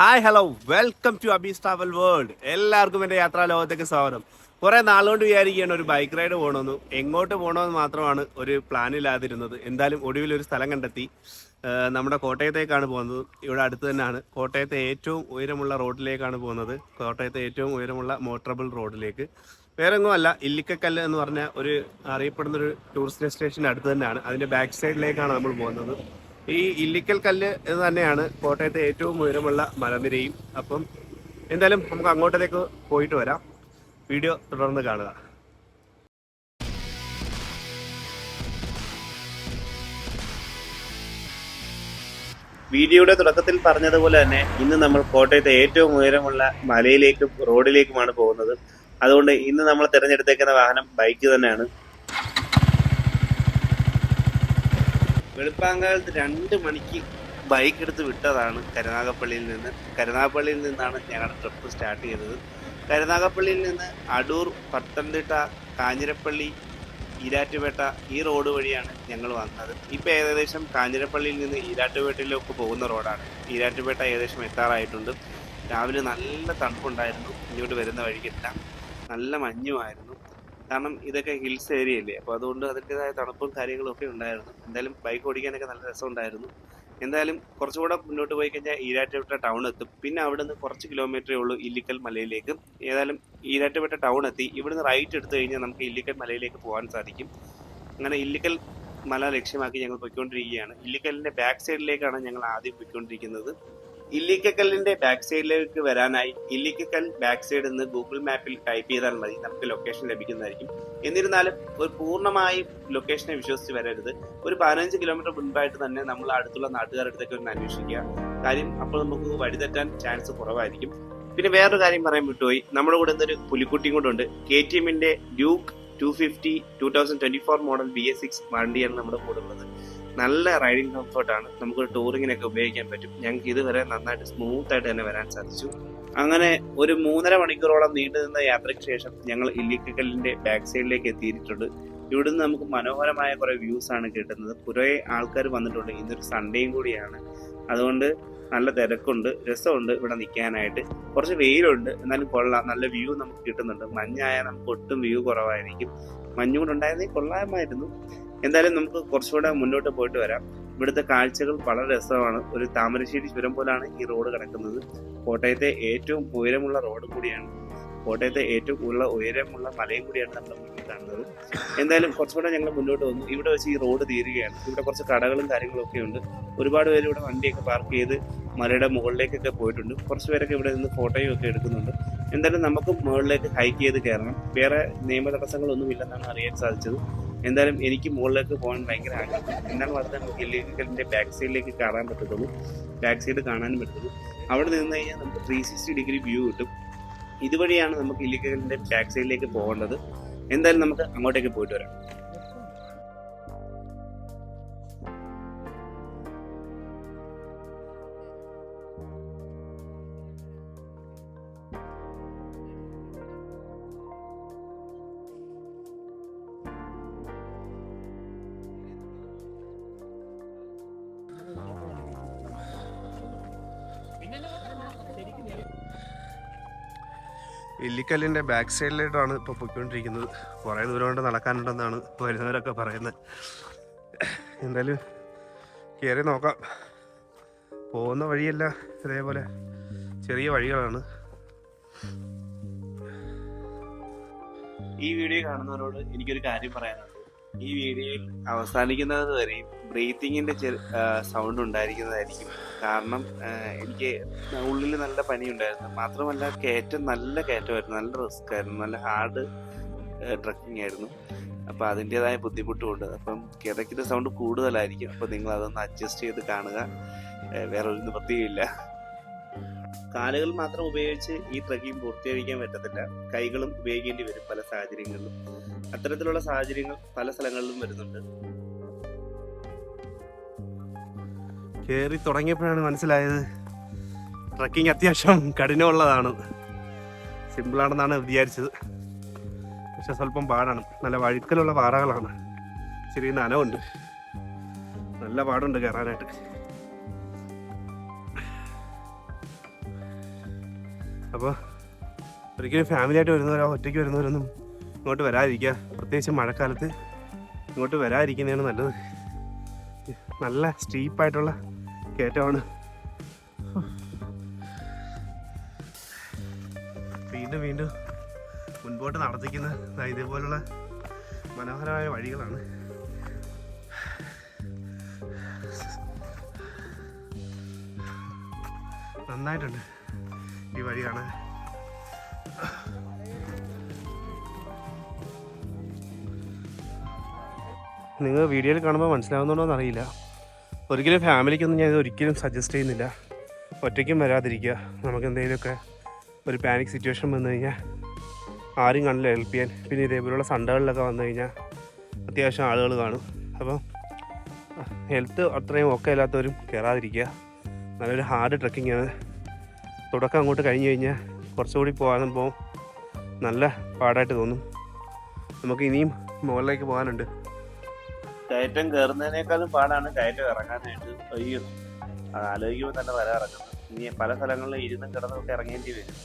Hi hello welcome to Abee's travel world എല്ലാവർക്കും എന്റെ യാത്രാ ലോകത്തേക്ക് സ്വാഗതം. കുറേ നാളുകൊണ്ട് വിചാരിക്കുകയാണ് ഒരു ബൈക്ക് റൈഡ് പോകണമെന്ന്. എങ്ങോട്ട് പോകണമെന്ന് മാത്രമാണ് ഒരു പ്ലാൻ ഇല്ലാതിരുന്നത്. എന്തായാലും ഒടുവിൽ ഒരു സ്ഥലം കണ്ടെത്തി. നമ്മുടെ കോട്ടയത്തേക്കാണ് പോകുന്നത്. ഇവിടെ അടുത്ത് തന്നെയാണ്. കോട്ടയത്തെ ഏറ്റവും ഉയരമുള്ള റോഡിലേക്കാണ് പോകുന്നത്. കോട്ടയത്തെ ഏറ്റവും ഉയരമുള്ള മോട്ടറബിൾ റോഡിലേക്ക്. വേറെ ഒന്നും അല്ല ഇല്ലിക്കക്കല്ല് എന്ന് പറഞ്ഞ ഒരു അറിയപ്പെടുന്ന ഒരു ടൂറിസ്റ്റ് ഡെസ്റ്റിനേഷന്റെ അടുത്ത് തന്നെയാണ്. അതിന്റെ ബാക്ക് സൈഡിലേക്കാണ് നമ്മൾ പോകുന്നത്. ഈ ഇല്ലിക്കൽ കല്ല് എന്ന് തന്നെയാണ് കോട്ടയത്തെ ഏറ്റവും ഉയരമുള്ള മലനിരയും. അപ്പം എന്തായാലും നമുക്ക് അങ്ങോട്ടേക്ക് പോയിട്ട് വരാം. വീഡിയോ തുടർന്ന് കാണുക. വീഡിയോയുടെ തുടക്കത്തിൽ പറഞ്ഞതുപോലെ തന്നെ ഇന്ന് നമ്മൾ കോട്ടയത്തെ ഏറ്റവും ഉയരമുള്ള മലയിലേക്കും റോഡിലേക്കുമാണ് പോകുന്നത്. അതുകൊണ്ട് ഇന്ന് നമ്മൾ തിരഞ്ഞെടുത്തേക്കുന്ന വാഹനം ബൈക്ക് തന്നെയാണ്. വെളുപ്പാങ്കാലത്ത് രണ്ട് മണിക്ക് ബൈക്ക് എടുത്ത് വിട്ടതാണ് കരുനാഗപ്പള്ളിയിൽ നിന്ന്. കരുനാഗപ്പള്ളിയിൽ നിന്നാണ് ഞങ്ങളുടെ ട്രിപ്പ് സ്റ്റാർട്ട് ചെയ്തത്. കരുനാഗപ്പള്ളിയിൽ നിന്ന് അടൂർ പത്തനംതിട്ട കാഞ്ഞിരപ്പള്ളി ഈരാറ്റുപേട്ട ഈ റോഡ് വഴിയാണ് ഞങ്ങൾ വന്നത്. ഇപ്പോൾ ഏകദേശം കാഞ്ഞിരപ്പള്ളിയിൽ നിന്ന് ഈരാറ്റുപേട്ടയിലേക്ക് പോകുന്ന റോഡാണ് ഈരാറ്റുപേട്ട ഏകദേശം എത്താറായിട്ടുണ്ട്. രാവിലെ നല്ല തണുപ്പുണ്ടായിരുന്നു. ഇങ്ങോട്ട് വരുന്ന വഴിക്കെല്ലാം നല്ല മഞ്ഞുമായിരുന്നു. കാരണം ഇതൊക്കെ ഹിൽസ് ഏരിയ അല്ലേ അപ്പോൾ അതുകൊണ്ട് അതിന്റെതായ തണുപ്പും കാര്യങ്ങളും ഒക്കെ ഉണ്ടായിരുന്നു. എന്തായാലും ബൈക്ക് ഓടിക്കാനൊക്കെ നല്ല രസമുണ്ടായിരുന്നു. എന്തായാലും കുറച്ചുകൂടെ മുന്നോട്ട് പോയി കഴിഞ്ഞാൽ ഈരാറ്റുപേട്ട ടൗൺ എത്തും. പിന്നെ അവിടെ നിന്ന് കുറച്ച് കിലോമീറ്ററേ ഉള്ളൂ ഇല്ലിക്കൽ മലയിലേക്ക്. ഏതായാലും ഈരാറ്റുപേട്ട ടൗൺ എത്തി. ഇവിടുന്ന് റൈറ്റ് എടുത്തു കഴിഞ്ഞാൽ നമുക്ക് ഇല്ലിക്കൽ മലയിലേക്ക് പോകാൻ സാധിക്കും. അങ്ങനെ ഇല്ലിക്കൽ മല ലക്ഷ്യമാക്കി ഞങ്ങൾ പോയിക്കൊണ്ടിരിക്കുകയാണ്. ഇല്ലിക്കലിന്റെ ബാക്ക് സൈഡിലേക്കാണ് ഞങ്ങൾ ആദ്യം പോയിക്കൊണ്ടിരിക്കുന്നത്. ഇല്ലിക്കക്കല്ലിന്റെ ബാക്ക് സൈഡിലേക്ക് വരാനായി ഇല്ലിക്കക്കൽ ബാക്ക് സൈഡ് എന്ന് ഗൂഗിൾ മാപ്പിൽ ടൈപ്പ് ചെയ്താൽ മതി. നമുക്ക് ലൊക്കേഷൻ ലഭിക്കുന്നതായിരിക്കും. എന്നിരുന്നാലും ഒരു പൂർണമായും ലൊക്കേഷനെ വിശ്വസിച്ച് വരരുത്. ഒരു പതിനഞ്ച് കിലോമീറ്റർ മുൻപായിട്ട് തന്നെ നമ്മൾ അടുത്തുള്ള നാട്ടുകാരുടെ അടുത്തേക്ക് ഒന്ന് അന്വേഷിക്കുക. കാര്യം അപ്പോൾ നമുക്ക് വഴിതെറ്റാൻ ചാൻസ് കുറവായിരിക്കും. പിന്നെ വേറൊരു കാര്യം പറയാൻ വിട്ടുപോയി. നമ്മുടെ കൂടെ ഒരു പുലിക്കുട്ടിയും കൂടെ ഉണ്ട്. കെ ടി എമ്മിന്റെ Duke two fifty two thousand twenty four model B S six വണ്ടിയാണ് നമ്മുടെ കൂടെ ഉള്ളത്. നല്ല റൈഡിങ് കംഫർട്ടാണ് നമുക്ക് ടൂറിങ്ങിനൊക്കെ ഉപയോഗിക്കാൻ പറ്റും. ഞങ്ങൾക്ക് ഇതുവരെ നന്നായിട്ട് സ്മൂത്ത് ആയിട്ട് തന്നെ വരാൻ സാധിച്ചു. അങ്ങനെ ഒരു മൂന്നര മണിക്കൂറോളം നീണ്ടു നിന്ന യാത്രയ്ക്ക് ശേഷം ഞങ്ങൾ ഇല്ലിക്കലിന്റെ ബാക്ക് സൈഡിലേക്ക് എത്തിയിട്ടുണ്ട്. ഇവിടുന്ന് നമുക്ക് മനോഹരമായ കുറെ വ്യൂസ് ആണ് കിട്ടുന്നത്. കുറേ ആൾക്കാർ വന്നിട്ടുണ്ട്. ഇന്നൊരു സൺഡേയും കൂടിയാണ്. അതുകൊണ്ട് നല്ല തിരക്കുണ്ട്. രസമുണ്ട് ഇവിടെ നിൽക്കാനായിട്ട്. കുറച്ച് വെയിലുണ്ട്. എന്നാലും കൊള്ളാം. നല്ല വ്യൂ നമുക്ക് കിട്ടുന്നുണ്ട്. മഞ്ഞായാൽ നമുക്ക് ഒട്ടും വ്യൂ കുറവായിരിക്കും മഞ്ഞുകൊണ്ടുണ്ടായിരുന്നെങ്കിൽ കൊള്ളാമായിരുന്നു. എന്തായാലും നമുക്ക് കുറച്ചുകൂടെ മുന്നോട്ട് പോയിട്ട് വരാം. ഇവിടുത്തെ കാഴ്ചകൾ വളരെ രസമാണ്. ഒരു താമരശ്ശേരി ചുരം പോലാണ് ഈ റോഡ് കിടക്കുന്നത്. കോട്ടയത്തെ ഏറ്റവും ഉയരമുള്ള റോഡ് കൂടിയാണ്. കോട്ടയത്തെ ഏറ്റവും ഉള്ള ഉയരമുള്ള മലയും കൂടിയാണ് നമ്മൾ മുന്നിൽ കാണുന്നത്. എന്തായാലും കുറച്ചുകൂടെ ഞങ്ങൾ മുന്നോട്ട് വന്നു. ഇവിടെ വെച്ച് ഈ റോഡ് തീരുകയാണ്. ഇവിടെ കുറച്ച് കടകളും കാര്യങ്ങളും ഒക്കെ ഉണ്ട്. ഒരുപാട് പേര് ഇവിടെ വണ്ടിയൊക്കെ പാർക്ക് ചെയ്ത് മലയുടെ മുകളിലേക്കൊക്കെ പോയിട്ടുണ്ട്. കുറച്ച് പേരൊക്കെ ഇവിടെ നിന്ന് ഫോട്ടോയും ഒക്കെ എടുക്കുന്നുണ്ട്. എന്തായാലും നമുക്കും മുകളിലേക്ക് ഹൈക്ക് ചെയ്ത് കയറണം. വേറെ നിയമ തടസ്സങ്ങളൊന്നും ഇല്ലെന്നാണ് അറിയാൻ സാധിച്ചത്. എന്തായാലും എനിക്ക് മുകളിലേക്ക് പോകാൻ ഭയങ്കര ആഗ്രഹം. എന്നാൽ മാത്രമേ നമുക്ക് ഇല്ലീഗലിന്റെ ബാക്ക് സൈഡിലേക്ക് കാണാൻ പറ്റത്തുള്ളൂ. ബാക്ക് സൈഡ് കാണാനും പറ്റത്തുള്ളൂ. അവിടെ നിന്ന് കഴിഞ്ഞാൽ നമുക്ക് ത്രീ സിക്സ്റ്റി ഡിഗ്രി വ്യൂ കിട്ടും. ഇതുവഴിയാണ് നമുക്ക് ഇല്ലീഗലിന്റെ ബാക്ക് സൈഡിലേക്ക് പോകേണ്ടത്. എന്തായാലും നമുക്ക് അങ്ങോട്ടേക്ക് പോയിട്ട് വരാം. ഇല്ലിക്കല്ലിന്റെ ബാക്ക് സൈഡിലായിട്ടാണ് ഇപ്പോൾ പൊയ്ക്കൊണ്ടിരിക്കുന്നത്. കുറേ ദൂരം കൊണ്ട് നടക്കാനുണ്ടെന്നാണ് വരുന്നവരൊക്കെ പറയുന്നത്. എന്തായാലും കയറി നോക്കാം. പോകുന്ന വഴിയല്ല ഇതേപോലെ ചെറിയ വഴികളാണ്. ഈ വീഡിയോ കാണുന്നവരോട് എനിക്കൊരു കാര്യം പറയാനുണ്ട്. ഈ വീഡിയോയിൽ അവസാനിക്കുന്നത് വരെയും ബ്രീത്തിങ്ങിന്റെ സൗണ്ട് ഉണ്ടായിരിക്കുന്നതായിരിക്കും. കാരണം എനിക്ക് ഉള്ളിൽ നല്ല പനി ഉണ്ടായിരുന്നു മാത്രമല്ല കയറ്റം നല്ല കയറ്റമായിരുന്നു. നല്ല റിസ്ക് ആയിരുന്നു. നല്ല ഹാർഡ് ട്രക്കിംഗ് ആയിരുന്നു. അപ്പോൾ അതിന്റെതായ ബുദ്ധിമുട്ടുമുണ്ട്. അപ്പം കിടക്കിന്റെ സൗണ്ട് കൂടുതലായിരിക്കും. അപ്പോൾ നിങ്ങൾ അതൊന്ന് അഡ്ജസ്റ്റ് ചെയ്ത് കാണുക. വേറെ ഒരു നിവൃത്തിയില്ല കാലുകൾ മാത്രം ഉപയോഗിച്ച് ഈ ട്രക്കിംഗ് പൂർത്തീകരിക്കാൻ പറ്റത്തില്ല. കൈകളും ഉപയോഗിക്കേണ്ടി വരും പല സാഹചര്യങ്ങളിലും. അത്തരത്തിലുള്ള സാഹചര്യങ്ങൾ പല സ്ഥലങ്ങളിലും വരുന്നുണ്ട്. കയറി തുടങ്ങിയപ്പോഴാണ് മനസ്സിലായത്. ട്രക്കിംഗ് അത്യാവശ്യം കഠിനമുള്ളതാണ്. സിമ്പിളാണെന്നാണ് വിചാരിച്ചത്. പക്ഷെ സ്വല്പം പാടാണ്. നല്ല വഴുക്കലുള്ള പാറകളാണ്. ചെറിയ നനവുണ്ട്. നല്ല പാടുണ്ട് കയറാനായിട്ട് അപ്പോൾ ഒരിക്കലും ഫാമിലിയായിട്ട് വരുന്നവരോ ഒറ്റയ്ക്ക് വരുന്നവരൊന്നും ഇങ്ങോട്ട് വരാതിരിക്കുക. പ്രത്യേകിച്ച് മഴക്കാലത്ത് ഇങ്ങോട്ട് വരാതിരിക്കുന്നതാണ് നല്ലത്. നല്ല സ്റ്റീപ്പായിട്ടുള്ള കയറ്റമാണ് വീണ്ടും വീണ്ടും മുൻപോട്ട് നടത്തിക്കുന്ന ഇതേപോലുള്ള മനോഹരമായ വഴികളാണ്. നന്നായിട്ടുണ്ട് ഈ വഴി കാണാൻ. നിങ്ങൾ വീഡിയോയിൽ കാണുമ്പോൾ മനസ്സിലാവുന്നുണ്ടോ എന്നറിയില്ല ഒരിക്കലും ഫാമിലിക്കൊന്നും ഞാൻ ഇത് ഒരിക്കലും സജസ്റ്റ് ചെയ്യുന്നില്ല. ഒറ്റയ്ക്കും വരാതിരിക്കുക. നമുക്ക് എന്തെങ്കിലുമൊക്കെ ഒരു പാനിക് സിറ്റുവേഷൻ വന്നു കഴിഞ്ഞാൽ ആരും കാണില്ല ഹെൽപ്പ് ചെയ്യാൻ. പിന്നെ ഇതേപോലെയുള്ള സണ്ടകളിലൊക്കെ വന്നു കഴിഞ്ഞാൽ അത്യാവശ്യം ആളുകൾ കാണും. അപ്പം ഹെൽത്ത് അത്രയും ഒക്കെ ഇല്ലാത്തവരും കയറാതിരിക്കുക നല്ലൊരു ഹാർഡ് ട്രക്കിംഗ് ആണ്. തുടക്കം അങ്ങോട്ട് കഴിഞ്ഞ് കഴിഞ്ഞാൽ കുറച്ചുകൂടി പോകാനുമ്പോൾ നല്ല പാടായിട്ട് തോന്നും. നമുക്ക് ഇനിയും മുകളിലേക്ക് പോകാനുണ്ട്. കയറ്റം കയറുന്നതിനേക്കാളും പാടാണ് കയറ്റം ഇറങ്ങാനായിട്ട്. അയ്യോ അത് ആലോചിക്കുമ്പോൾ തന്നെ വര ഇറങ്ങുന്നത് ഇനി പല സ്ഥലങ്ങളിലും ഇരുന്നും കിടന്നൊക്കെ ഇറങ്ങേണ്ടി വരും.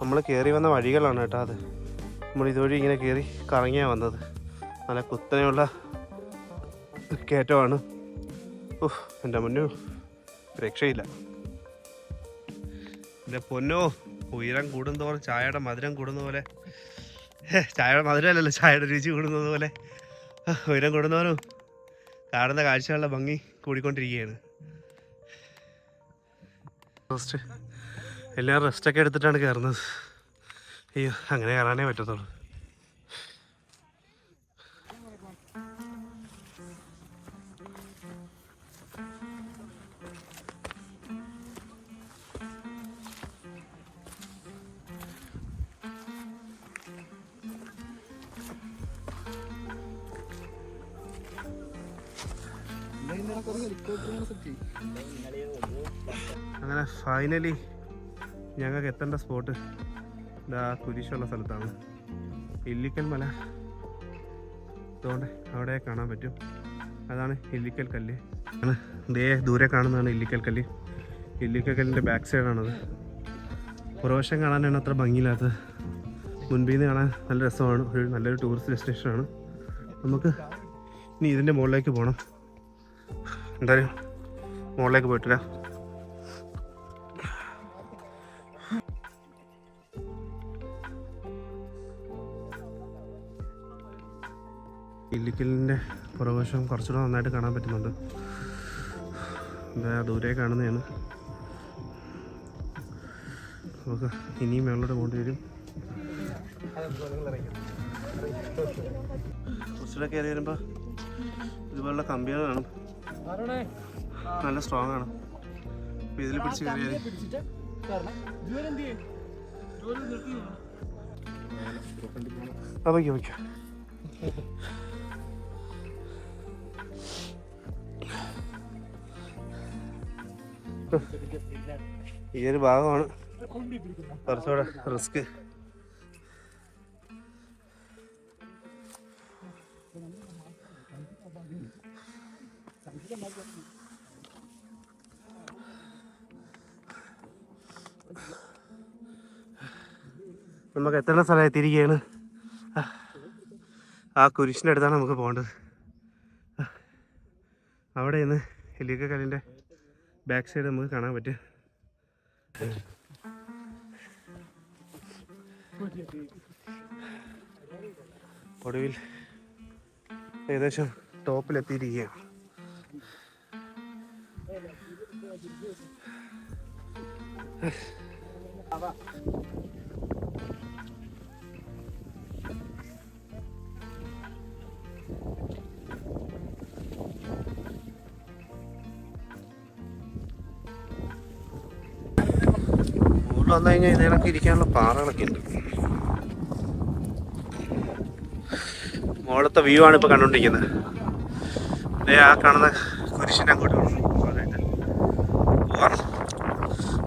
നമ്മൾ കയറി വന്ന വഴികളാണ് കേട്ടോ അത്. നമ്മൾ ഇതുവഴി ഇങ്ങനെ കയറി കറങ്ങിയാണ് വന്നത്. നല്ല കുത്തനെയുള്ള കയറ്റമാണ്. എന്റെ മുന്നോ രക്ഷയില്ല. എന്റെ പൊന്നോ ഉയരം കൂടുന്നതോറും ചായയുടെ മധുരം കൂടുന്ന പോലെ ചായയുടെ മധുരം അല്ലല്ലോ ചായയുടെ രുചി കൂടുന്നത് പോലെ ഉയരം കൂടുന്നവരും കാണുന്ന കാഴ്ചകളുടെ ഭംഗി കൂടിക്കൊണ്ടിരിക്കുകയാണ്. റെസ്റ്റ് എല്ലാം റെസ്റ്റൊക്കെ എടുത്തിട്ടാണ് കയറുന്നത്. അയ്യോ അങ്ങനെ കയറാനേ പറ്റത്തുള്ളൂ. അങ്ങനെ ഫൈനലി ഞങ്ങൾക്ക് എത്തേണ്ട സ്പോട്ട് ഇതാ കുരിശുള്ള സ്ഥലത്താണ്. ഇല്ലിക്കൽ മല. അതുകൊണ്ട് അവിടെ കാണാൻ പറ്റും. അതാണ് ഇല്ലിക്കൽ കല്ല്. ദേ ദൂരെ കാണുന്നതാണ് ഇല്ലിക്കൽ കല്ല്. ഇല്ലിക്കൽ കല്ലിന്റെ ബാക്ക് സൈഡാണത് പുറവശം കാണാനാണ് അത്ര ഭംഗിയില്ലാത്തത്. മുൻപിൽ നിന്ന് കാണാൻ നല്ല രസമാണ്. ഒരു നല്ലൊരു ടൂറിസ്റ്റ് ഡെസ്റ്റിനേഷനാണ് നമുക്ക് ഇനി ഇതിന്റെ മുകളിലേക്ക് പോകണം എന്തായാലും മുകളിലേക്ക് പോയിട്ടില്ല ഇല്ലിക്കലിന്റെ പ്രവേശം കുറച്ചുകൂടെ നന്നായിട്ട് കാണാൻ പറ്റുന്നുണ്ട്. എന്താ ദൂരെ കാണുന്നതാണ്. നമുക്ക് ഇനിയും മേളോട്ട് പോകേണ്ടി വരും. കുറച്ചുകൂടെ കയറി വരുമ്പോൾ ഇതുപോലുള്ള കമ്പികൾ കാണും. നല്ല സ്ട്രോങ് ആണ്. ഇതിൽ പിടിച്ച് കയറിയാൽ ആ വയ്ക്കാം വയ്ക്കാം. ഈ ഒരു ഭാഗമാണ്. കുറച്ചുകൂടെ റിസ്ക്. എത്തേണ്ട സ്ഥലം എത്തിയിരിക്കുകയാണ് ആ കുരിശിന്റെ അടുത്താണ് നമുക്ക് പോകേണ്ടത്. അവിടെ നിന്ന് എല്ലിക്ക കല്ലിന്റെ ബാക്ക് സൈഡ് നമുക്ക് കാണാൻ പറ്റും. ഒടുവിൽ ഏകദേശം ടോപ്പിലെത്തിയിരിക്കുകയാണ്. മുകളിൽ വന്നു കഴിഞ്ഞാൽ ഇതിനൊക്കെ ഇരിക്കാനുള്ള പാറകളൊക്കെ ഉണ്ട്. മുകളത്തെ വ്യൂ ആണ് ഇപ്പോൾ കണ്ടുകൊണ്ടിരിക്കുന്നത് ദേ ആ കാണുന്ന കുരിശിനെ അങ്ങോട്ട് പോകാനായിട്ട്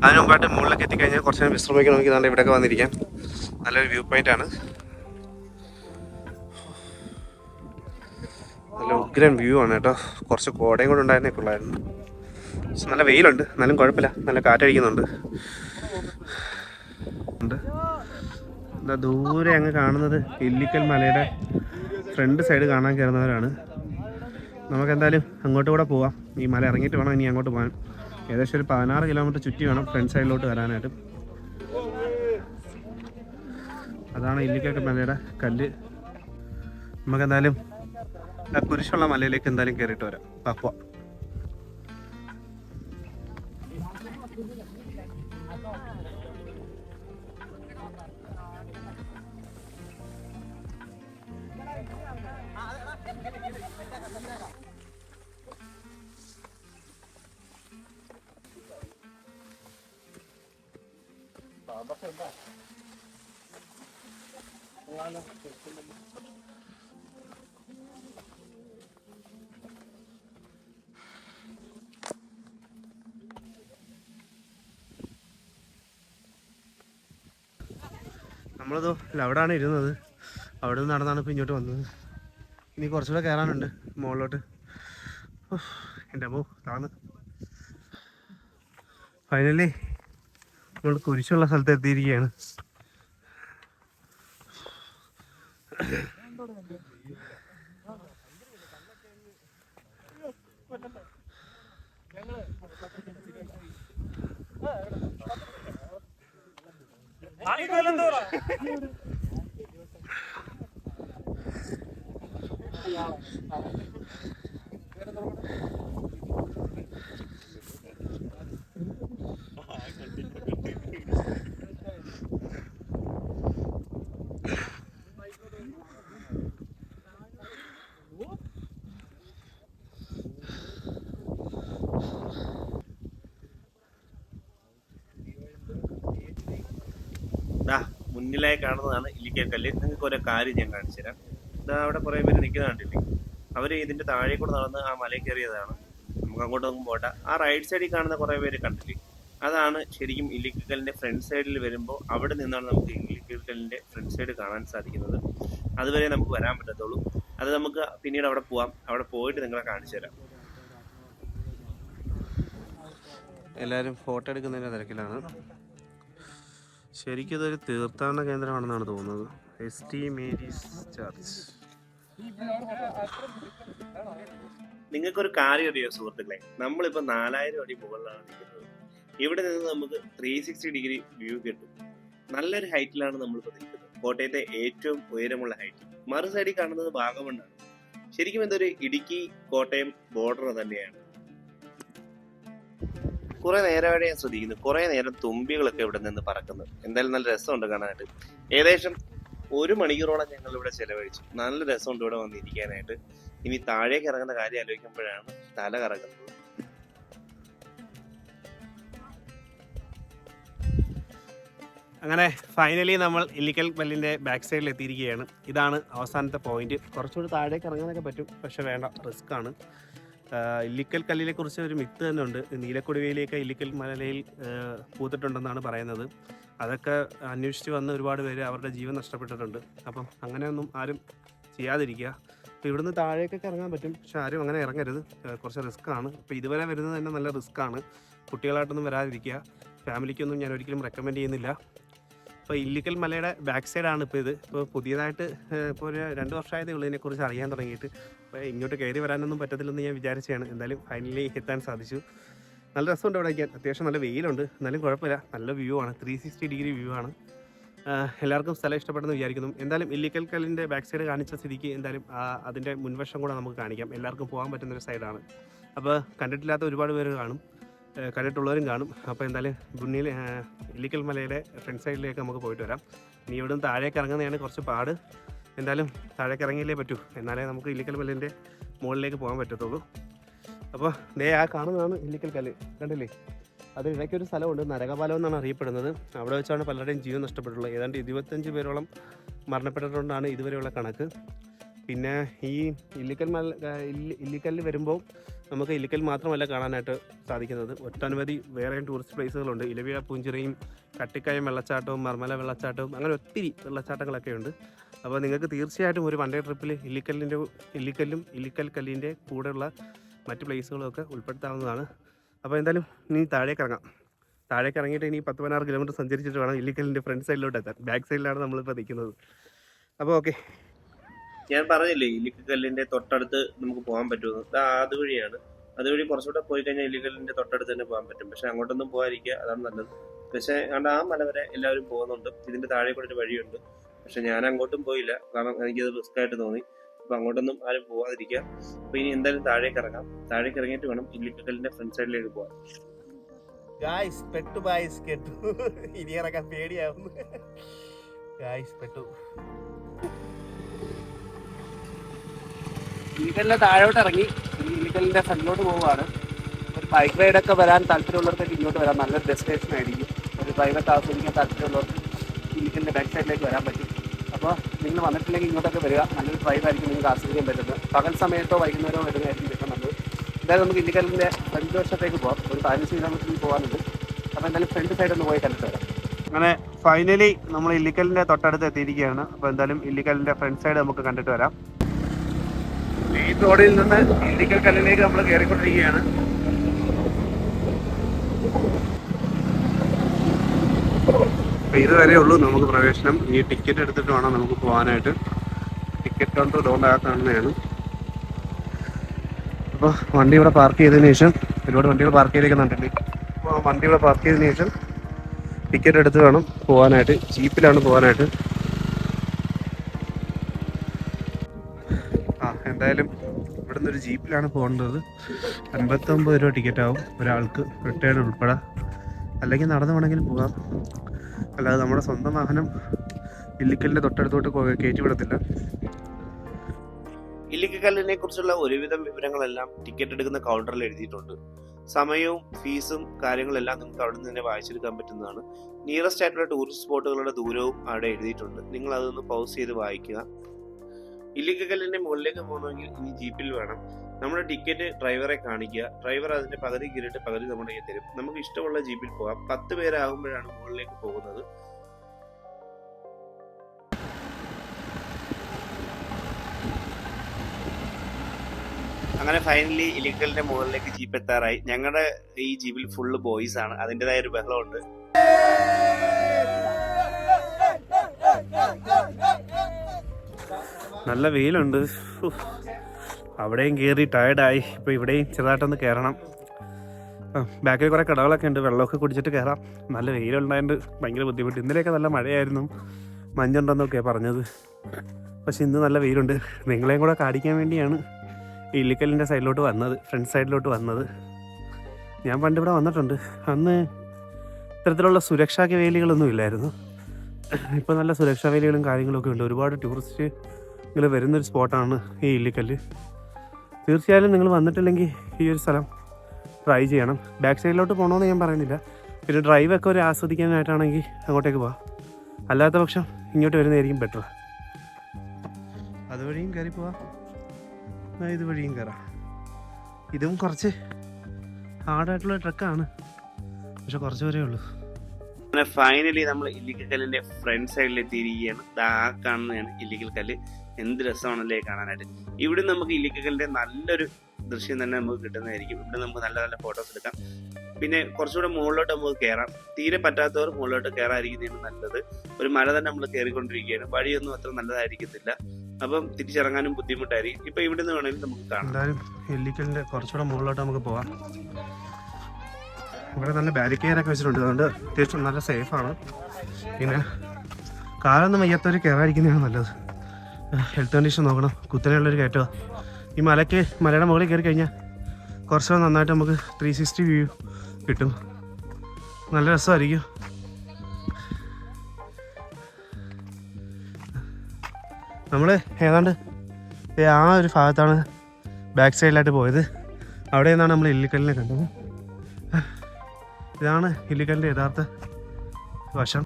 അതിന് മുമ്പായിട്ട് മുകളിലേക്ക് എത്തിക്കഴിഞ്ഞാൽ കുറച്ച് നേരം വിശ്രമിക്കണമെങ്കിൽ ഇതാണ്ട് ഇവിടെയൊക്കെ വന്നിരിക്കാം. നല്ലൊരു വ്യൂ പോയിന്റ് ആണ്. നല്ല ഉഗ്രൻ വ്യൂ ആണ് കേട്ടോ. കുറച്ച് കോടയും കൂടെ ഉണ്ടായിരുന്നേ കൊള്ളായിരുന്നു. നല്ല വെയിലുണ്ട്. എന്നാലും കുഴപ്പമില്ല. നല്ല കാറ്റടിക്കുന്നുണ്ട്. എന്താ ദൂരെ അങ്ങ് കാണുന്നത് ഇല്ലിക്കൽ മലയുടെ ഫ്രണ്ട് സൈഡ് കാണാൻ കയറുന്നവരാണ്. നമുക്ക് എന്തായാലും അങ്ങോട്ട് കൂടെ പോവാം. ഈ മല ഇറങ്ങിയിട്ട് വേണം ഇനി അങ്ങോട്ട് പോകാൻ. ഏകദേശം ഒരു പതിനാറ് കിലോമീറ്റർ ചുറ്റി വേണം ഫ്രണ്ട് സൈഡിലോട്ട് വരാനായിട്ട്. അതാണ് ഇല്ലിക്കൽ മലയുടെ കല്ല്. നമുക്ക് എന്തായാലും ആ കുരിശുള്ള മലയിലേക്ക് എന്തായാലും കയറിയിട്ട് വരാം. അപ്പോൾ നമ്മളിതോ അവിടെയാണ് ഇരുന്നത്. അവിടെ നിന്ന് നടന്നാണ് ഇപ്പോൾ ഇങ്ങോട്ട് വന്നത്. ഇനി കുറച്ചുകൂടെ കയറാനുണ്ട് മുകളിലോട്ട്. എന്റെ അമ്മോ താന്ന്. ഫൈനലി നമ്മൾ കുരിശുള്ള സ്ഥലത്ത് എത്തിയിരിക്കുകയാണ്. ദാ മുന്നിലായി കാണുന്നതാണ് ഇല്ലിക്കക്കല്ല് നിങ്ങൾക്ക് ഓരോ കാര്യം ഞാൻ കാണിച്ചു തരാം. ഇതാ അവിടെ കുറേ പേര് നിൽക്കുന്ന കണ്ടില്ലേ? അവർ ഇതിന്റെ താഴെ കൂടെ നടന്ന് ആ മല കയറിയതാണ്. നമുക്ക് അങ്ങോട്ടൊന്നും പോട്ടെ ആ റൈറ്റ് സൈഡിൽ കാണുന്ന കുറേ പേര് കണ്ടില്ലേ? അതാണ് ശരിക്കും ഇല്ലിക്കക്കല്ലിന്റെ ഫ്രണ്ട് സൈഡിൽ വരുമ്പോൾ അവിടെ നിന്നാണ് നമുക്ക് ഇല്ലിക്കക്കല്ലിന്റെ ഫ്രണ്ട് സൈഡ് കാണാൻ സാധിക്കുന്നത്. അതുവരെ നമുക്ക് വരാൻ പറ്റത്തുള്ളൂ. അത് നമുക്ക് പിന്നീട് അവിടെ പോവാം. അവിടെ പോയിട്ട് നിങ്ങളെ കാണിച്ചു തരാം. എല്ലാവരും ഫോട്ടോ എടുക്കുന്നതിന്റെ തിരക്കിലാണ്. ശരിക്കും ഇതൊരു തീർത്ഥാടന കേന്ദ്രമാണെന്നാണ് തോന്നുന്നത്. എസ് ടി മേരീസ് ചർച്ച് നിങ്ങൾക്കൊരു കാര്യം അറിയോ സുഹൃത്തുക്കളെ? നമ്മളിപ്പോ നാലായിരം അടി മുകളിലാണ് നിൽക്കുന്നത്. ഇവിടെ നിന്ന് നമുക്ക് ത്രീ സിക്സ്റ്റി ഡിഗ്രി വ്യൂ കിട്ടും. നല്ലൊരു ഹൈറ്റിലാണ് നമ്മളിപ്പോ നിൽക്കുന്നത്. കോട്ടയത്തെ ഏറ്റവും ഉയരമുള്ള ഹൈറ്റ് മറു സൈഡിൽ കാണുന്നത് ഭാഗമുണ്ടാണ്. ശരിക്കും എന്തൊരു ഇടുക്കി കോട്ടയം ബോർഡർ തന്നെയാണ്. കുറെ നേരമായിട്ട് ഞാൻ ശ്രദ്ധിക്കുന്നു. കുറെ നേരം തുമ്പികളൊക്കെ ഇവിടെ നിന്ന് പറക്കുന്നു. എന്തായാലും നല്ല രസമുണ്ട് കാണാനായിട്ട്. ഏകദേശം ഒരു മണിക്കൂറോളം ഞങ്ങൾ ഇവിടെ ചെലവഴിച്ചു. നല്ല രസമുണ്ട് ഇവിടെ വന്നിരിക്കാനായിട്ട്. ഇനി താഴേക്ക് ഇറങ്ങുന്ന കാര്യം ആലോചിക്കുമ്പോഴാണ് തല കറങ്ങുന്നത്. അങ്ങനെ ഫൈനലി നമ്മൾ ഇല്ലിക്കൽ വെല്ലിന്റെ ബാക്ക് സൈഡിൽ എത്തിയിരിക്കുകയാണ്. ഇതാണ് അവസാനത്തെ പോയിന്റ് കുറച്ചുകൂടി താഴേക്ക് ഇറങ്ങാനൊക്കെ പറ്റും പക്ഷെ വേണ്ട റിസ്ക് ആണ്. ഇല്ലിക്കൽ കല്ലിനെ കുറിച്ച് ഒരു മിത്ത് തന്നെ ഉണ്ട് നീലക്കൊടുവയിലേക്ക് ഇല്ലിക്കൽ മലയിൽ പൂത്തിട്ടുണ്ടെന്നാണ് പറയുന്നത്. അതൊക്കെ അന്വേഷിച്ച് വന്ന് ഒരുപാട് പേര് അവരുടെ ജീവൻ നഷ്ടപ്പെട്ടിട്ടുണ്ട്. അപ്പം അങ്ങനെയൊന്നും ആരും ചെയ്യാതിരിക്കുക. അപ്പോൾ ഇവിടുന്ന് താഴേക്കൊക്കെ ഇറങ്ങാൻ പറ്റും. പക്ഷെ ആരും അങ്ങനെ ഇറങ്ങരുത്. കുറച്ച് റിസ്ക് ആണ്. ഇപ്പോൾ ഇതുവരെ വരുന്നത് തന്നെ നല്ല റിസ്ക് ആണ്. കുട്ടികളായിട്ടൊന്നും വരാതിരിക്കുക. ഫാമിലിക്കൊന്നും ഞാൻ ഒരിക്കലും റെക്കമെൻഡ് ചെയ്യുന്നില്ല. ഇപ്പോൾ ഇല്ലിക്കൽ മലയുടെ ബാക്ക് സൈഡാണ് ഇപ്പോൾ ഇത്. ഇപ്പോൾ പുതിയതായിട്ട് ഇപ്പോൾ ഒരു രണ്ട് വർഷമായതേ ഉള്ളൂ ഇതിനെക്കുറിച്ച് അറിയാൻ തുടങ്ങിയിട്ട്. അപ്പോൾ ഇങ്ങോട്ട് കയറി വരാനൊന്നും പറ്റത്തില്ലെന്ന് ഞാൻ വിചാരിച്ചതാണ്. എന്തായാലും ഫൈനലി എത്താൻ സാധിച്ചു. നല്ല രസമുണ്ട് ഇവിടെ വയ്ക്കാൻ അത്യാവശ്യം നല്ല വെയിലുണ്ട്. എന്നാലും കുഴപ്പമില്ല. നല്ല വ്യൂ ആണ്. ത്രീ സിക്സ്റ്റി ഡിഗ്രി വ്യൂ ആണ്. എല്ലാവർക്കും സ്ഥലം ഇഷ്ടപ്പെടുന്നു വിചാരിക്കുന്നു. എന്തായാലും ഇല്ലിക്കൽ കല്ലിന്റെ ബാക്ക് സൈഡ് കാണിച്ച സ്ഥിതിക്ക് എന്തായാലും അതിന്റെ മുൻവശം കൂടെ നമുക്ക് കാണിക്കാം. എല്ലാവർക്കും പോകാൻ പറ്റുന്ന ഒരു സൈഡാണ് അപ്പോൾ കണ്ടിട്ടില്ലാത്ത ഒരുപാട് പേര് കാണും. കണ്ടിട്ടുള്ളവരും കാണും. അപ്പോൾ എന്തായാലും ഗുണ്ണിയിൽ ഇല്ലിക്കൽ മലയുടെ ഫ്രണ്ട് സൈഡിലേക്ക് നമുക്ക് പോയിട്ട് വരാം. ഇനി ഇവിടുന്ന് താഴേക്ക് ഇറങ്ങുന്നതാണ് കുറച്ച് പാട്. എന്തായാലും താഴേക്ക് ഇറങ്ങിയില്ലേ പറ്റൂ. എന്നാലേ നമുക്ക് ഇല്ലിക്കൽ കല്ലിന്റെ മുകളിലേക്ക് പോകാൻ പറ്റത്തുള്ളൂ. അപ്പോൾ ദേ ആ കാണുന്നതാണ് ഇല്ലിക്കൽ കല്ല്. കണ്ടില്ലേ? അത് ഇടയ്ക്കൊരു സ്ഥലമുണ്ട് നരകപാലം എന്നാണ് അറിയപ്പെടുന്നത്. അവിടെ വെച്ചാണ് പലരുടെയും ജീവൻ നഷ്ടപ്പെട്ടിട്ടുള്ളത്. ഏതാണ്ട് ഇരുപത്തഞ്ച് പേരോളം മരണപ്പെട്ടിട്ടുണ്ടാണ് ഇതുവരെയുള്ള കണക്ക്. പിന്നെ ഈ ഇല്ലിക്കൽ മല ഇല്ലി ഇല്ലിക്കല്ലിൽ വരുമ്പോൾ നമുക്ക് ഇല്ലിക്കൽ മാത്രമല്ല കാണാനായിട്ട് സാധിക്കുന്നത്. ഒട്ടനവധി വേറെയും ടൂറിസ്റ്റ് പ്ലേസുകളുണ്ട്. ഇലവിഴ പൂഞ്ചിറയും കട്ടിക്കായം വെള്ളച്ചാട്ടവും മർമല വെള്ളച്ചാട്ടവും അങ്ങനെ ഒത്തിരി വെള്ളച്ചാട്ടങ്ങളൊക്കെ ഉണ്ട് അപ്പോൾ നിങ്ങൾക്ക് തീർച്ചയായിട്ടും ഒരു വൺ ഡേ ട്രിപ്പിൽ ഇല്ലിക്കല്ലിന്റെ ഇല്ലിക്കല്ലും ഇല്ലിക്കൽ കല്ലിന്റെ കൂടെയുള്ള മറ്റ് പ്ലേസുകളൊക്കെ ഉൾപ്പെടുത്താവുന്നതാണ്. അപ്പോൾ എന്തായാലും ഇനി താഴേക്ക് ഇറങ്ങാം. താഴേക്ക് ഇറങ്ങിയിട്ട് ഇനി പത്ത് പതിനാറ് കിലോമീറ്റർ സഞ്ചരിച്ചിട്ട് വേണം ഇല്ലിക്കലിന്റെ ഫ്രണ്ട് സൈഡിലോട്ട് എത്താൻ. ബാക്ക് സൈഡിലാണ് നമ്മളിപ്പോൾ നിൽക്കുന്നത് അപ്പോൾ ഓക്കെ ഞാൻ പറഞ്ഞില്ലേ ഇല്ലിക്കല്ലിന്റെ തൊട്ടടുത്ത് നമുക്ക് പോകാൻ പറ്റുമെന്ന്. അതുവഴിയാണ്. അതുവഴി കുറച്ചുകൂടെ പോയി കഴിഞ്ഞാൽ ഇല്ലിക്കല്ലിന്റെ തൊട്ടടുത്ത് തന്നെ പോകാൻ പറ്റും. പക്ഷെ അങ്ങോട്ടൊന്നും പോകാതിരിക്കുക അതാണ് നല്ലത്. പക്ഷേ അതുകൊണ്ട് ആ മല വരെ എല്ലാവരും പോകുന്നുണ്ട്. ഇതിന്റെ താഴെ കൂടെ ഒരു വഴിയുണ്ട്. പക്ഷെ ഞാൻ അങ്ങോട്ടും പോയില്ല. കാരണം എനിക്കത് റിസ്ക് ആയിട്ട് തോന്നി. അപ്പൊ അങ്ങോട്ടൊന്നും ആരും പോവാതിരിക്കുക അപ്പൊ ഇനി എന്തായാലും താഴേക്ക് ഇറങ്ങാം താഴേക്ക് ഇറങ്ങിയിട്ട് വേണം ഇല്ലിക്കലിന്റെ ഫ്രണ്ട് സൈഡിലേക്ക് പോകാൻ ഗായ്സ് പെട്ടു ബായ്സ് കേട്ടു. ഇനി ഇറങ്ങാൻ പേടിയാവുന്നു ഗായ്സ് പെട്ടു. ഇല്ലിക്കലിന്റെ താഴോട്ട് ഇറങ്ങി ഇല്ലിക്കലിന്റെ ഫ്രണ്ടിലോട്ട് പോവുകയാണ്. ഒരു ബൈക്ക് റൈഡ് ഒക്കെ വരാൻ താല്പര്യമുള്ളവർക്ക് ഇങ്ങോട്ട് വരാം. നല്ലൊരു ഡെസ്റ്റിനേഷൻ ആയിരിക്കും. ഒരു പ്രൈവറ്റ് ആസ്വദിക്കാൻ താല്പര്യമുള്ളവർക്ക് ഇല്ലിക്കലിന്റെ ബാക്ക് സൈഡിലേക്ക് വരാൻ പറ്റും. അപ്പോൾ നിങ്ങൾ വന്നിട്ടില്ലെങ്കിൽ ഇങ്ങോട്ടൊക്കെ വരിക. നല്ലൊരു ഡ്രൈവ് ആയിരിക്കും നിങ്ങൾക്ക് ആസ്വദിക്കാൻ പറ്റുന്നത്. പകൽ സമയത്തോ വൈകുന്നേരമോ വരുന്നതായിരിക്കും ഏറ്റവും നല്ലത്. എന്തായാലും നമുക്ക് ഇല്ലിക്കലിന്റെ ഫ്രണ്ട് വശത്തേക്ക് പോകാം ഒരു പതിനഞ്ച് കിലോമീറ്ററിൽ പോകാനുണ്ട്. അപ്പോൾ എന്തായാലും ഫ്രണ്ട് സൈഡ് ഒന്ന് പോയി കണ്ടിട്ട് വരാം. അങ്ങനെ ഫൈനലി നമ്മൾ ഇല്ലിക്കലിന്റെ തൊട്ടടുത്ത് എത്തിയിരിക്കുകയാണ്. അപ്പോൾ എന്തായാലും ഇല്ലിക്കലിന്റെ ഫ്രണ്ട് സൈഡ് നമുക്ക് കണ്ടിട്ട് വരാം. മെയിൻ റോഡിൽ നിന്ന് ഇല്ലിക്കൽ കല്ലിലേക്ക് നമ്മൾ കയറിക്കൊണ്ടിരിക്കുകയാണ്. അപ്പൊ ഇതുവരെ ഉള്ളൂ നമുക്ക് പ്രവേശനം. ഈ ടിക്കറ്റ് എടുത്തിട്ട് വേണം നമുക്ക് പോകാനായിട്ട്. ടിക്കറ്റ് കൗണ്ടർ ഡോണ്ടാകാത്ത തന്നെയാണ്. അപ്പോൾ വണ്ടി ഇവിടെ പാർക്ക് ചെയ്തതിന് ശേഷം ഒരുപാട് വണ്ടികൾ പാർക്ക് ചെയ്തിരിക്കുന്നുണ്ടല്ലേ അപ്പോൾ ആ വണ്ടി ഇവിടെ പാർക്ക് ചെയ്തതിന് ശേഷം ടിക്കറ്റ് എടുത്ത് വേണം പോകാനായിട്ട്. ജീപ്പിലാണ് പോകാനായിട്ട്. ആ എന്തായാലും ഇവിടുന്ന് ഒരു ജീപ്പിലാണ് പോകേണ്ടത്. അൻപത്തൊമ്പത് രൂപ ടിക്കറ്റ് ആവും. ഒരാൾക്ക് റിട്ടേൺ ഉൾപ്പെടെ. അല്ലെങ്കിൽ നടന്നു വേണമെങ്കിലും പോകാം. അല്ലാതെ നമ്മുടെ സ്വന്തം വാഹനം ഇല്ലിക്കലിന്റെ തൊട്ടടുത്തോട്ട് കയറ്റി വിടത്തില്ല. ഇല്ലിക്കല്ലിനെ കുറിച്ചുള്ള ഒരുവിധം വിവരങ്ങളെല്ലാം ടിക്കറ്റ് എടുക്കുന്ന കൗണ്ടറിൽ എഴുതിയിട്ടുണ്ട്. സമയവും ഫീസും കാര്യങ്ങളെല്ലാം നിങ്ങൾക്ക് അവിടെ നിന്ന് തന്നെ വായിച്ചെടുക്കാൻ പറ്റുന്നതാണ്. നിയറസ്റ്റ് ആയിട്ടുള്ള ടൂറിസ്റ്റ് സ്പോട്ടുകളുടെ ദൂരവും അവിടെ എഴുതിയിട്ടുണ്ട്. നിങ്ങൾ അതൊന്ന് പൗസ് ചെയ്ത് വായിക്കുക. ഇല്ലിക്കല്ലിന്റെ മുകളിലേക്ക് പോകണമെങ്കിൽ ഇനി ജീപ്പിൽ വേണം. നമ്മുടെ ടിക്കറ്റ് ഡ്രൈവറെ കാണിക്കുക. ഡ്രൈവർ അതിന്റെ പകുതി കീറിയിട്ട് പകുതി നമ്മുടെ കയ്യിൽ തരും. നമുക്ക് ഇഷ്ടമുള്ള ജീപ്പിൽ പോകാം. പത്ത് പേരാകുമ്പോഴാണ് മുകളിലേക്ക് പോകുന്നത്. അങ്ങനെ ഫൈനലി ഇലിക്കലിന്റെ മുകളിലേക്ക് ജീപ്പ് എത്താറായി. ഞങ്ങളുടെ ഈ ജീപ്പിൽ ഫുള്ള് ബോയ്സ് ആണ്. അതിന്റെതായ ഒരു ബഹളമുണ്ട്. നല്ല വെയിലുണ്ട്. അവിടെയും കയറി ടയർഡായി ഇപ്പോൾ ഇവിടെയും ചെറുതായിട്ടൊന്ന് കയറണം. ബാക്കിൽ കുറേ കടകളൊക്കെ ഉണ്ട്. വെള്ളമൊക്കെ കുടിച്ചിട്ട് കയറാം. നല്ല വെയിലുണ്ടായതുകൊണ്ട് ഭയങ്കര ബുദ്ധിമുട്ട്. ഇന്നലെയൊക്കെ നല്ല മഴയായിരുന്നു. മഞ്ഞുണ്ടെന്നൊക്കെയാണ് പറഞ്ഞത്. പക്ഷെ ഇന്ന് നല്ല വെയിലുണ്ട്. നിങ്ങളെയും കൂടെ കാണിക്കാൻ വേണ്ടിയാണ് ഇല്ലിക്കലിന്റെ സൈഡിലോട്ട് വന്നത്. ഫ്രണ്ട് സൈഡിലോട്ട് വന്നത്. ഞാൻ പണ്ട് ഇവിടെ വന്നിട്ടുണ്ട്. അന്ന് ഇത്തരത്തിലുള്ള സുരക്ഷാ വേലികളൊന്നും ഇല്ലായിരുന്നു. ഇപ്പോൾ നല്ല സുരക്ഷാ വേലികളും കാര്യങ്ങളൊക്കെ ഉണ്ട്. ഒരുപാട് ടൂറിസ്റ്റ് ഇങ്ങനെ വരുന്നൊരു സ്പോട്ടാണ് ഈ ഇല്ലിക്കല്ല്. തീർച്ചയായും നിങ്ങൾ വന്നിട്ടില്ലെങ്കിൽ ഈ ഒരു സ്ഥലം ട്രൈ ചെയ്യണം. ബാക്ക് സൈഡിലോട്ട് പോകണമെന്ന് ഞാൻ പറയുന്നില്ല. പിന്നെ ഡ്രൈവൊക്കെ ഒരു ആസ്വദിക്കാനായിട്ടാണെങ്കിൽ അങ്ങോട്ടേക്ക് പോവാം. അല്ലാത്ത പക്ഷം ഇങ്ങോട്ട് വരുന്നതായിരിക്കും ബെറ്റർ അതുവഴിയും കയറി പോവാം. ആ, ഇതുവഴിയും കയറാം ഇതും കുറച്ച് ഹാർഡായിട്ടുള്ള ട്രക്കാണ് പക്ഷെ കുറച്ച് വരേ ഉള്ളൂ. അങ്ങനെ ഫൈനലി നമ്മൾ ഇല്ലിക്കൽ കല്ലിന്റെ ഫ്രണ്ട് സൈഡിൽ എത്തിയിരിക്കുകയാണ് ദാ ആ കാണുന്നതാണ് ഇല്ലിക്കൽ കല്ല്. എന്ത് രസമാണല്ലേ കാണാനായിട്ട്. ഇവിടെ നമുക്ക് ഇല്ലിക്കല്ലിന്റെ നല്ലൊരു ദൃശ്യം തന്നെ നമുക്ക് കിട്ടുന്നതായിരിക്കും. ഇവിടെ നമുക്ക് നല്ല നല്ല ഫോട്ടോസ് എടുക്കാം. പിന്നെ കുറച്ചുകൂടെ മുകളിലോട്ട് നമുക്ക് കയറാം തീരെ പറ്റാത്തവർ മുകളിലോട്ട് കയറാതിരിക്കുന്നതാണ് നല്ലത്. ഒരു മല തന്നെ നമ്മൾ കയറിക്കൊണ്ടിരിക്കുകയാണ് വഴിയൊന്നും അത്ര നല്ലതായിരിക്കത്തില്ല. അപ്പം തിരിച്ചിറങ്ങാനും ബുദ്ധിമുട്ടായിരിക്കും. ഇപ്പൊ ഇവിടെ നിന്ന് വേണമെങ്കിൽ നമുക്ക് കാണാം. എന്തായാലും എല്ലിക്കലിന്റെ കുറച്ചുകൂടെ മുകളിലോട്ട് നമുക്ക് പോവാം. ഇവിടെ നല്ല ബാരിക്കേഡൊക്കെ വെച്ചിട്ടുണ്ട്. അതുകൊണ്ട് അത്യാവശ്യം നല്ല സേഫാണ് പിന്നെ കാലൊന്നും വയ്യാത്തവർ കയറാതിരിക്കുന്നതാണ് നല്ലത്. ഹെൽത്ത് കണ്ടീഷൻ നോക്കണം. കുത്തനെയുള്ളൊരു കയറ്റമാണ് ഈ മലയ്ക്ക് മലയുടെ മുകളിൽ കയറി കഴിഞ്ഞാൽ കുറച്ചുകൂടെ നന്നായിട്ട് നമുക്ക് ത്രീ സിക്സ്റ്റി വ്യൂ കിട്ടും. നല്ല രസമായിരിക്കും. നമ്മൾ ഏതാണ്ട് ആ ഒരു ഭാഗത്താണ് ബാക്ക് സൈഡിലായിട്ട് പോയത്. അവിടെ നിന്നാണ് നമ്മൾ ഇല്ലിക്കല്ലിനെ കണ്ടത്. ഇതാണ് ഇല്ലിക്കല്ലിന്റെ യഥാർത്ഥ വശം.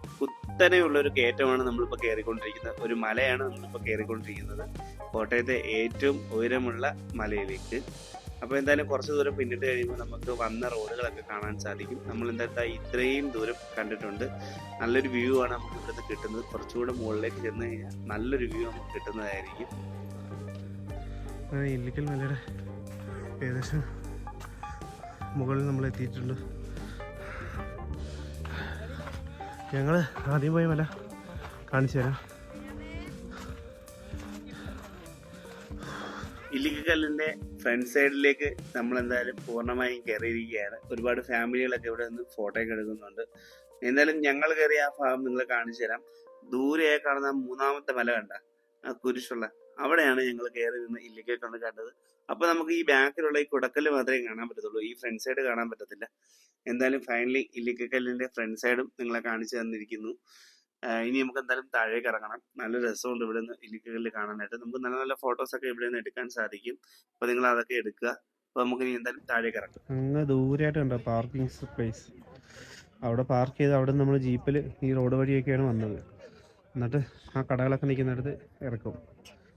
കുത്തനെയുള്ള ഒരു കയറ്റമാണ് നമ്മളിപ്പോൾ കയറിക്കൊണ്ടിരിക്കുന്നത് ഒരു മലയാണ് നമ്മളിപ്പോൾ കയറിക്കൊണ്ടിരിക്കുന്നത് കോട്ടയത്തെ ഏറ്റവും ഉയരമുള്ള മലയിലേക്ക്. അപ്പോൾ എന്തായാലും കുറച്ച് ദൂരം പിന്നിട്ട് കഴിയുമ്പോൾ നമുക്ക് വന്ന റോഡുകളൊക്കെ കാണാൻ സാധിക്കും. നമ്മൾ എന്താ ഇത്രയും ദൂരം കണ്ടിട്ടുണ്ട്. നല്ലൊരു വ്യൂ ആണ് നമുക്ക് ഇവിടുന്ന് കിട്ടുന്നത്. കുറച്ചുകൂടെ മുകളിലേക്ക് ചെന്ന് കഴിഞ്ഞാൽ നല്ലൊരു വ്യൂ നമുക്ക് കിട്ടുന്നതായിരിക്കും. ഇല്ലെങ്കിൽ മലയുടെ ഏകദേശം മുകളിൽ നമ്മൾ എത്തിയിട്ടുണ്ട് ഞങ്ങൾ ആദ്യം പോയ മല കാണിച്ചു തരാം. ഇല്ലിക്കല്ലിന്റെ ഫ്രണ്ട് സൈഡിലേക്ക് നമ്മൾ എന്തായാലും പൂർണമായും കയറിയിരിക്കുകയാണ്. ഒരുപാട് ഫാമിലികളൊക്കെ ഇവിടെ നിന്ന് ഫോട്ടോ ഒക്കെ എടുക്കുന്നുണ്ട്. എന്തായാലും ഞങ്ങൾ കയറിയ ആ ഭാഗം നിങ്ങൾ കാണിച്ചു തരാം. ദൂരെയായി കാണുന്ന മൂന്നാമത്തെ മല കണ്ട ആ കുരിശുള്ള അവിടെയാണ് ഞങ്ങൾ കയറി നിന്ന് ഇല്ലിക്കൽ കണ്ട് കണ്ടത്. അപ്പൊ നമുക്ക് ഈ ബാക്കിലുള്ള ഈ കുടക്കൽ മാത്രമേ കാണാൻ പറ്റത്തുള്ളൂ. ഈ ഫ്രണ്ട് സൈഡ് കാണാൻ പറ്റത്തില്ല. എന്തായാലും ഫൈനലി ഇല്ലിക്കല്ലിന്റെ ഫ്രണ്ട് സൈഡും നിങ്ങളെ കാണിച്ചു തന്നിരിക്കുന്നു. ഇനി നമുക്ക് എന്തായാലും താഴേക്ക് ഇറങ്ങണം. നല്ല രസമുണ്ട് ഇവിടെ നിന്ന് ഇല്ലിക്കല്ലിൽ കാണാനായിട്ട്. നമുക്ക് നല്ല നല്ല ഫോട്ടോസ് ഒക്കെ ഇവിടെ നിന്ന് എടുക്കാൻ സാധിക്കും. അപ്പൊ നിങ്ങൾ അതൊക്കെ എടുക്കുക. അപ്പൊ നമുക്ക് ഇനി എന്തായാലും താഴേക്ക് ഇറങ്ങാം. അങ്ങ് ദൂരെയായിട്ട് പാർക്കിംഗ് സ്പേസ് അവിടെ പാർക്ക് ചെയ്ത് അവിടെ നമ്മൾ ജീപ്പിൽ ഈ റോഡ് വഴിയൊക്കെയാണ് വന്നത്. എന്നിട്ട് ആ കടകളൊക്കെ നിൽക്കുന്നിടത്ത് ഇറക്കും.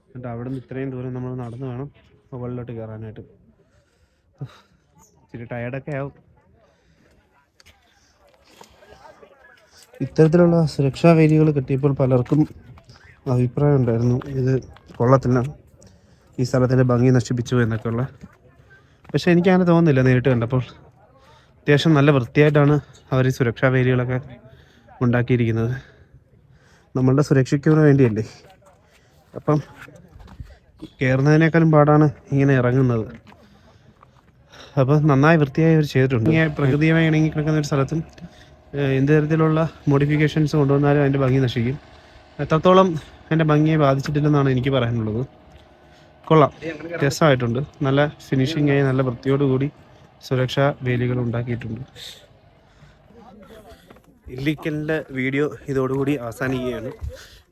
എന്നിട്ട് അവിടെ നിന്ന് ഇത്രയും ദൂരം നമ്മൾ നടന്നു വേണം മുകളിലോട്ട് കയറാനായിട്ട് ഇച്ചിരി ടയർഡൊക്കെ ആവും. ഇത്തരത്തിലുള്ള സുരക്ഷാ വേലികൾ കിട്ടിയപ്പോൾ പലർക്കും അഭിപ്രായം ഉണ്ടായിരുന്നു. ഇത് കൊള്ളത്തില്ല. ഈ സ്ഥലത്തിന്റെ ഭംഗി നശിപ്പിച്ചു എന്നൊക്കെയുള്ള. പക്ഷേ എനിക്കങ്ങനെ തോന്നുന്നില്ല നേരിട്ട് കണ്ടപ്പോൾ. അത്യാവശ്യം നല്ല വൃത്തിയായിട്ടാണ് അവർ ഈ സുരക്ഷാ വേലികളൊക്കെ ഉണ്ടാക്കിയിരിക്കുന്നത്. നമ്മളുടെ സുരക്ഷയ്ക്ക് വേണ്ടിയല്ലേ? അപ്പം കയറുന്നതിനേക്കാളും പാടാണ് ഇങ്ങനെ ഇറങ്ങുന്നത്. അപ്പോൾ നന്നായി വൃത്തിയായി അവർ ചെയ്തിട്ടുണ്ട്. ഇങ്ങനെ പ്രകൃതിയുമായി ഇണങ്ങി കിടക്കുന്ന ഒരു സ്ഥലത്തും എന്ത് തരത്തിലുള്ള മോഡിഫിക്കേഷൻസ് കൊണ്ടുവന്നാലും അതിന്റെ ഭംഗി നശിക്കും. എത്രത്തോളം എന്റെ ഭംഗിയെ ബാധിച്ചിട്ടില്ലെന്നാണ് എനിക്ക് പറയാനുള്ളത്. കൊള്ളാം. രസമായിട്ടുണ്ട്. നല്ല ഫിനിഷിംഗ് ആയി നല്ല വൃത്തിയോടുകൂടി സുരക്ഷാ വേലികൾ ഉണ്ടാക്കിയിട്ടുണ്ട്. ഇല്ലിക്കലിന്റെ വീഡിയോ ഇതോടുകൂടി അവസാനിക്കുകയാണ്.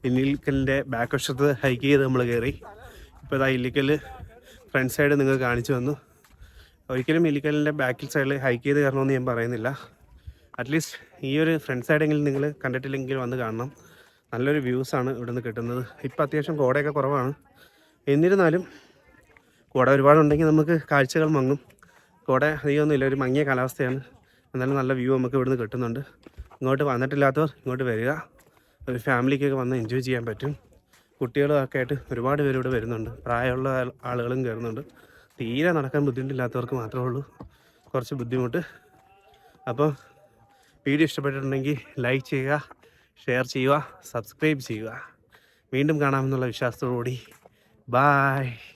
ഇല്ലിക്കലിന്റെ ബാക്ക് വശത്ത് ഹൈക്ക് ചെയ്ത് നമ്മൾ കയറി ഇപ്പോൾ ഇതാ ഇല്ലിക്കൽ ഫ്രണ്ട് സൈഡ് നിങ്ങൾ കാണിച്ചു വന്നു ഒരിക്കലും ഇല്ലിക്കലിന്റെ ബാക്കിൽ സൈഡിൽ ഹൈക്ക് ചെയ്ത് കയറണമെന്ന് ഞാൻ പറയുന്നില്ല. അറ്റ്ലീസ്റ്റ് ഈ ഒരു ഫ്രണ്ട് സൈഡെങ്കിലും നിങ്ങൾ കണ്ടിട്ടില്ലെങ്കിൽ വന്ന് കാണണം. നല്ലൊരു വ്യൂസാണ് നിന്ന് കിട്ടുന്നത്. ഇപ്പം അത്യാവശ്യം കോടയൊക്കെ കുറവാണ്. എന്നിരുന്നാലും കോട ഒരുപാടുണ്ടെങ്കിൽ നമുക്ക് കാഴ്ചകൾ മങ്ങും. കോട അധികമൊന്നുമില്ല ഒരു മങ്ങിയ കാലാവസ്ഥയാണ്. എന്നാലും നല്ല വ്യൂ നമുക്ക് ഇവിടുന്ന് കിട്ടുന്നുണ്ട്. ഇങ്ങോട്ട് വന്നിട്ടില്ലാത്തവർ ഇങ്ങോട്ട് വരിക. ഒരു ഫാമിലിക്കൊക്കെ വന്ന് എൻജോയ് ചെയ്യാൻ പറ്റും. കുട്ടികളും ഒക്കെ ആയിട്ട് ഒരുപാട് പേര് ഇവിടെ വരുന്നുണ്ട്. പ്രായമുള്ള ആളുകളും കയറുന്നുണ്ട് തീരെ നടക്കാൻ ബുദ്ധിമുട്ടില്ലാത്തവർക്ക് മാത്രമേ ഉള്ളൂ. കുറച്ച് ബുദ്ധിമുട്ട്. അപ്പോൾ വീഡിയോ ഇഷ്ടപ്പെട്ടിട്ടുണ്ടെങ്കിൽ ലൈക്ക് ചെയ്യുക ഷെയർ ചെയ്യുക സബ്സ്ക്രൈബ് ചെയ്യുക. വീണ്ടും കാണാമെന്നുള്ള വിശ്വാസത്തോടുകൂടി. ബായ്.